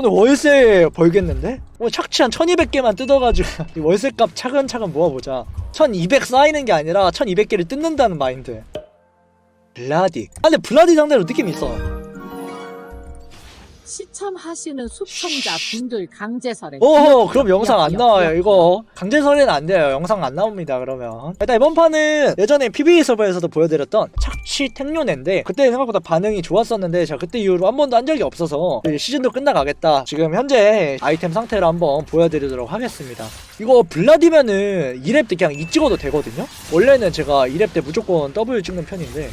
오늘 월세 벌겠는데? 오늘 착취 한 1200개만 뜯어가지고 이 월세값 차근차근 모아보자. 1200 쌓이는 게 아니라 1200개를 뜯는다는 마인드. 블라디. 아 근데 블라디 상대로 느낌 있어 시참하시는 수청자 분들 강제설에 오호 그럼 영상 안 나와요 이거. 강제설에는 안 돼요. 영상 안 나옵니다 그러면. 일단 이번 판은 예전에 PBE 서버에서도 보여드렸던 착취 택료네인데 그때 생각보다 반응이 좋았었는데 제가 그때 이후로 한 번도 한 적이 없어서 시즌도 끝나가겠다. 지금 현재 아이템 상태를 한번 보여드리도록 하겠습니다. 이거 블라디면은 2렙 때 그냥 2 찍어도 되거든요? 원래는 제가 2렙 때 무조건 W 찍는 편인데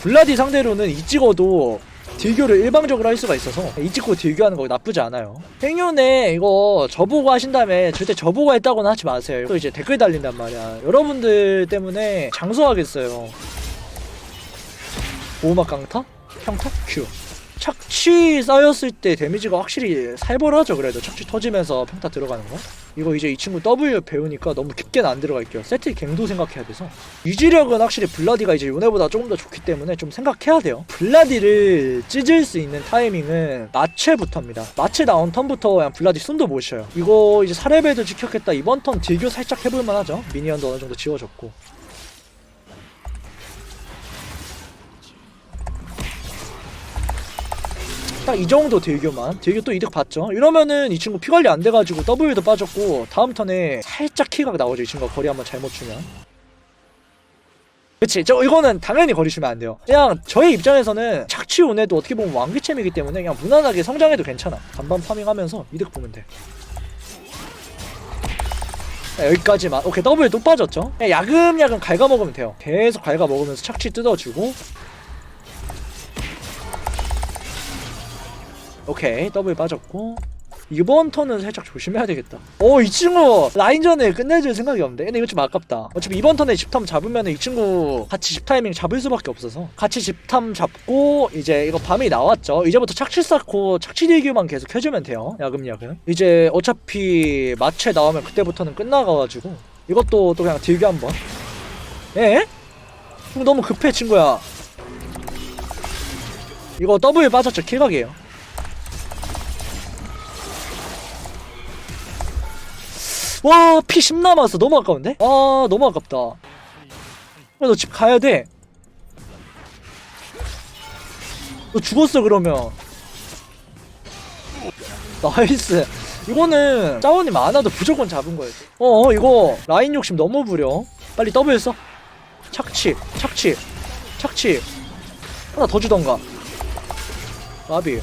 블라디 상대로는 2 찍어도 딜교를 일방적으로 할 수가 있어서 이 찍고 딜교하는 거 나쁘지 않아요. 행윤에 이거 저보고 하신 다음에 절대 저보고 했다고는 하지 마세요. 또 이제 댓글 달린단 말이야. 여러분들 때문에 장소하겠어요. 보호막 강타? 평타? 큐. 착취 쌓였을 때 데미지가 확실히 살벌하죠. 그래도 착취 터지면서 평타 들어가는 거. 이거 이제 이 친구 W 배우니까 너무 깊게는 안 들어갈게요. 세트 갱도 생각해야 돼서. 유지력은 확실히 블라디가 이제 요네보다 조금 더 좋기 때문에 좀 생각해야 돼요. 블라디를 찢을 수 있는 타이밍은 마체부터입니다. 마체 나온 턴부터 그냥 블라디 숨도 못 쉬어요. 이거 이제 사레벨도 지켰겠다. 이번 턴 딜교 살짝 해볼만 하죠. 미니언도 어느 정도 지워졌고 딱 이 정도 딜교만. 딜교 또 이득 봤죠? 이러면은 이 친구 피 관리 안 돼가지고 W도 빠졌고 다음 턴에 살짝 키가 나오죠 이 친구가 거리 한번 잘못 주면. 그치? 저 이거는 당연히 거리 주면 안 돼요. 그냥 저의 입장에서는 착취 운에도 어떻게 보면 왕귀챔이기 때문에 그냥 무난하게 성장해도 괜찮아. 반반 파밍하면서 이득 보면 돼. 자, 여기까지만. 오케이 W 또 빠졌죠? 야금야금 갉아먹으면 돼요. 계속 갉아먹으면서 착취 뜯어주고 오케이 더블 빠졌고. 이번 턴은 살짝 조심해야 되겠다. 어이 친구 라인전을 끝내줄 생각이 없는데? 근데 이거 좀 아깝다. 어차피 이번 턴에 집탐 잡으면 이 친구 같이 집타이밍 잡을 수밖에 없어서. 같이 집탐 잡고 이제 이거 밤이 나왔죠. 이제부터 착취 쌓고 착취 딜교만 계속 해주면 돼요. 야금야금. 이제 어차피 마체 나오면 그때부터는 끝나가가지고. 이것도 또 그냥 딜교 한번. 에? 이거 너무 급해 친구야. 이거 더블 빠졌죠. 킬각이에요 와, 피 10 남았어. 너무 아까운데? 아, 너무 아깝다. 너집 가야 돼. 너 죽었어, 그러면. 나이스. 이거는 안 와도 무조건 잡은 거였어. 어, 어, 이거 라인 욕심 너무 부려. 빨리 더블 써. 착취, 착취, 착취. 하나 더 주던가. 나비.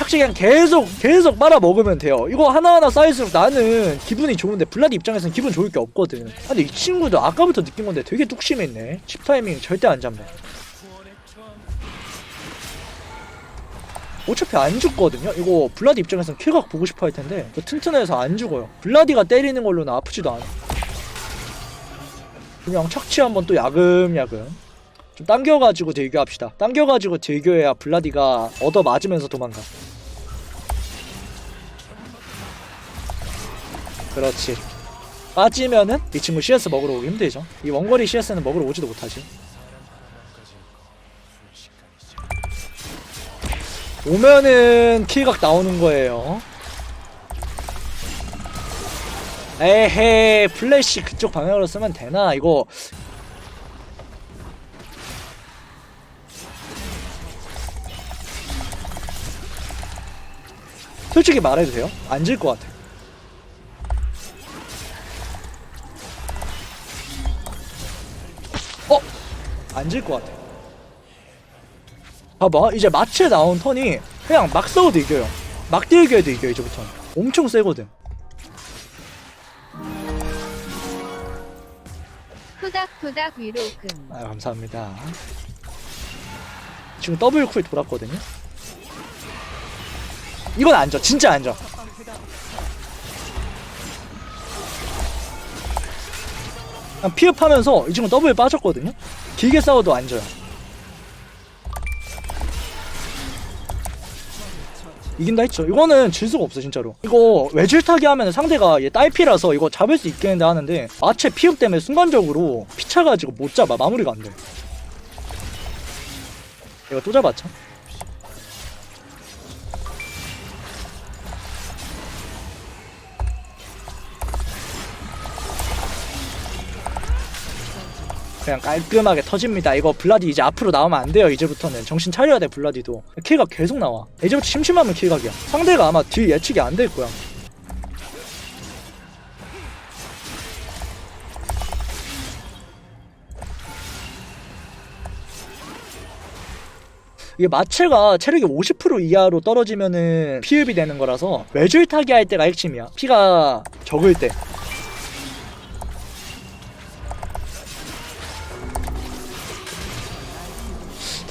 착취 그냥 계속 계속 빨아 먹으면 돼요. 이거 하나하나 쌓일수록 나는 기분이 좋은데 블라디 입장에서는 기분 좋을 게 없거든. 아, 근데 이 친구도 아까부터 느낀 건데 되게 뚝심했네. 칩 타이밍 절대 안 잡네. 어차피 안 죽거든요. 이거 블라디 입장에서는 킬각 보고 싶어 할 텐데 저 튼튼해서 안 죽어요. 블라디가 때리는 걸로는 아프지도 않아. 그냥 착취 한번 또 야금야금. 좀 당겨가지고 딜교합시다. 당겨가지고 딜교해야 블라디가 얻어 맞으면서 도망가. 그렇지. 빠지면은 이 친구 CS 먹으러 오기 힘들죠. 이 원거리 CS는 먹으러 오지도 못하지. 오면은 킬각 나오는 거예요. 에헤 플래시 그쪽 방향으로 쓰면 되나 이거 솔직히 말해도 돼요? 안 질 것 같아. 안 질 것 같아. 봐봐, 이제 마체 나온 턴이 그냥 막 써도 이겨요. 막 딜겨도 이겨, 이제부터. 엄청 세거든. 토닥토닥 위로 금. 아, 감사합니다. 지금 더블 쿨 돌았거든요? 이건 안 져. 진짜 안 져. 그냥 피업하면서 이 친구 더블 빠졌거든요? 길게 싸워도 안 져요. 이긴다 했죠. 이거는 질 수가 없어 진짜로. 이거 외줄타기 하면 상대가 얘 딸피라서 이거 잡을 수 있겠는데 하는데 아체 피흡 때문에 순간적으로 피차가지고 못 잡아 마무리가 안 돼. 이거 또 잡았죠? 그냥 깔끔하게 터집니다. 이거 블라디 이제 앞으로 나오면 안 돼요 이제부터는. 정신 차려야 돼 블라디도. 킬각 계속 나와. 이제부터 심심하면 킬각이야. 상대가 아마 뒤 예측이 안 될 거야. 이게 마체가 체력이 50% 이하로 떨어지면은 피흡이 되는 거라서 외줄 타기 할 때가 핵심이야. 피가 적을 때.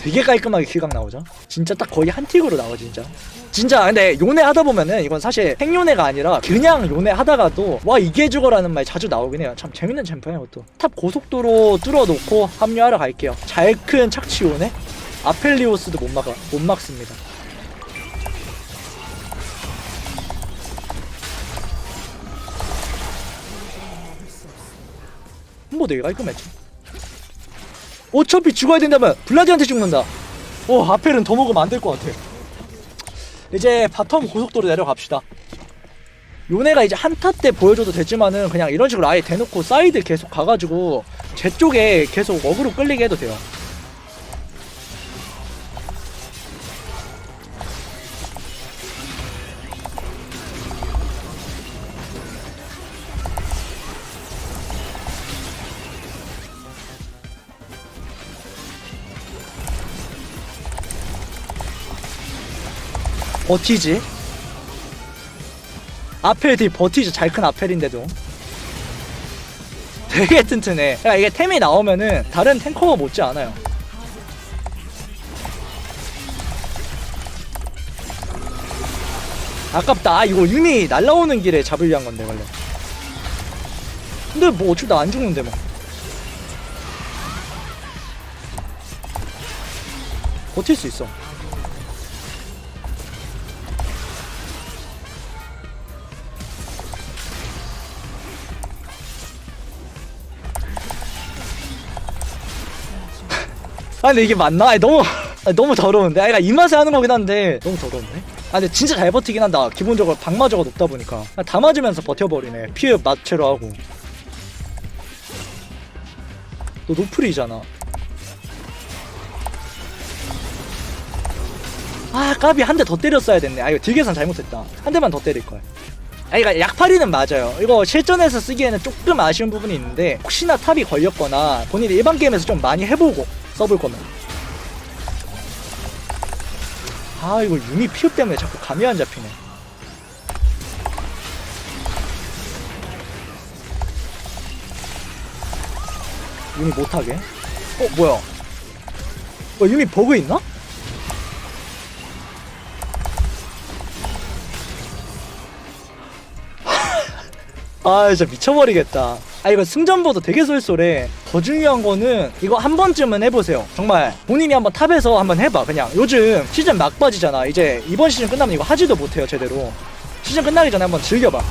되게 깔끔하게 킬각 나오죠. 진짜 딱 거의 한 틱으로 나와 진짜. 진짜 근데 요네 하다 보면은 이건 사실 핵요네가 아니라 그냥 요네 하다가도 와 이게 죽어라는 말 자주 나오긴 해요. 참 재밌는 챔프예요 이것도. 탑 고속도로 뚫어놓고 합류하러 갈게요. 잘 큰 착취 요네. 아펠리오스도 못 막아 못 막습니다. 뭐 되게 깔끔했지. 어차피 죽어야 된다면 블라디한테 죽는다. 오 아펠은 더 먹으면 안 될 것 같아. 이제 바텀 고속도로 내려갑시다. 요네가 이제 한타 때 보여줘도 되지만은 그냥 이런 식으로 아예 대놓고 사이드 계속 가가지고 제 쪽에 계속 어그로 끌리게 해도 돼요. 버티지? 아펠 뒤 버티지? 잘 큰 아펠인데도. 되게 튼튼해. 그러니까 이게 템이 나오면은 다른 탱커가 못지 않아요. 아깝다. 아, 이거 유미 날라오는 길에 잡을 위한 건데 원래. 근데 뭐나안 죽는데 뭐. 버틸 수 있어 아 근데 이게 맞나? 아니, 너무 아니, 너무 더러운데. 아니, 이 맛에 하는 거긴 한데 너무 더러운데. 아 근데 진짜 잘 버티긴 한다. 기본적으로 방마저가 높다 보니까 그냥 다 맞으면서 버텨버리네. 피해 마체로 하고. 너 노플이잖아. 아 까비 한 대 더 때렸어야 됐네. 아 이거 딜 계산 잘못했다. 한 대만 더 때릴 걸. 아 이거 약팔이는 맞아요. 이거 실전에서 쓰기에는 조금 아쉬운 부분이 있는데 혹시나 탑이 걸렸거나 본인이 일반 게임에서 좀 많이 해보고 써볼 거면. 아 이거 유미 피흡 때문에 자꾸 감이 안 잡히네. 유미 못하게. 어 뭐야? 어 유미 버그 있나? 아 진짜 미쳐버리겠다 아 이거 승전보도 되게 쏠쏠해. 더 중요한 거는 이거 한 번쯤은 해보세요. 정말 본인이 한번 탑에서 한번 해봐 그냥. 요즘 시즌 막바지잖아. 이제 이번 시즌 끝나면 이거 하지도 못해요 제대로. 시즌 끝나기 전에 한번 즐겨봐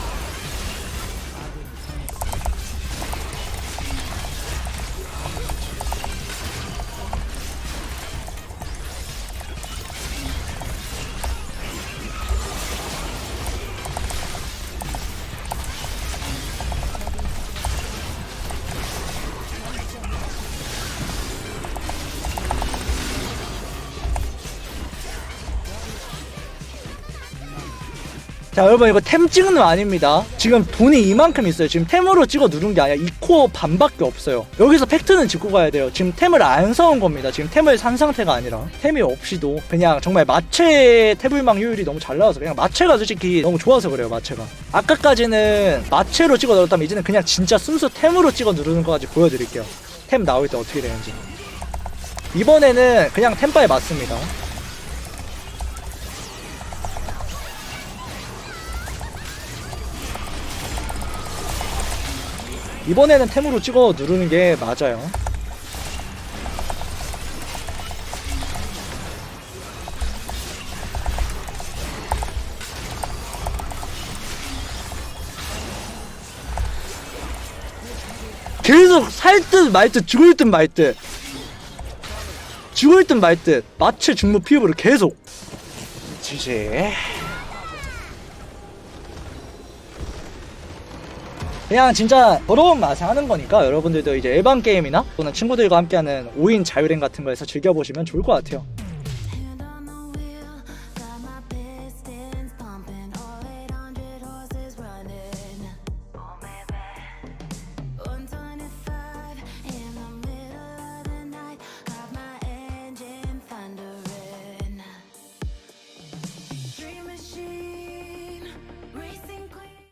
자 여러분 이거 템 찍은 거 아닙니다. 지금 돈이 이만큼 있어요. 지금 템으로 찍어 누른 게 아니라 2코어 반밖에 없어요. 여기서 팩트는 짚고 가야 돼요. 지금 템을 안 사온 겁니다. 지금 템을 산 상태가 아니라. 템이 없이도 그냥 정말 마체 태블망 효율이 너무 잘 나와서 그냥 마체가 솔직히 너무 좋아서 그래요 마체가. 아까까지는 마체로 찍어 누렀다면 이제는 그냥 진짜 순수 템으로 찍어 누르는 거까지 보여드릴게요. 템 나올 때 어떻게 되는지. 이번에는 그냥 템바에 맞습니다 이번에는 템으로 찍어 누르는 게 맞아요. 계속 살 듯 말 듯 죽을 듯 말 듯. 죽을 듯 말 듯 마체 중무 피부를 계속. 지지 그냥 진짜 더러운 맛에 하는 거니까 여러분들도 이제 일반 게임이나 또는 친구들과 함께하는 5인 자유랭 같은 거에서 즐겨보시면 좋을 것 같아요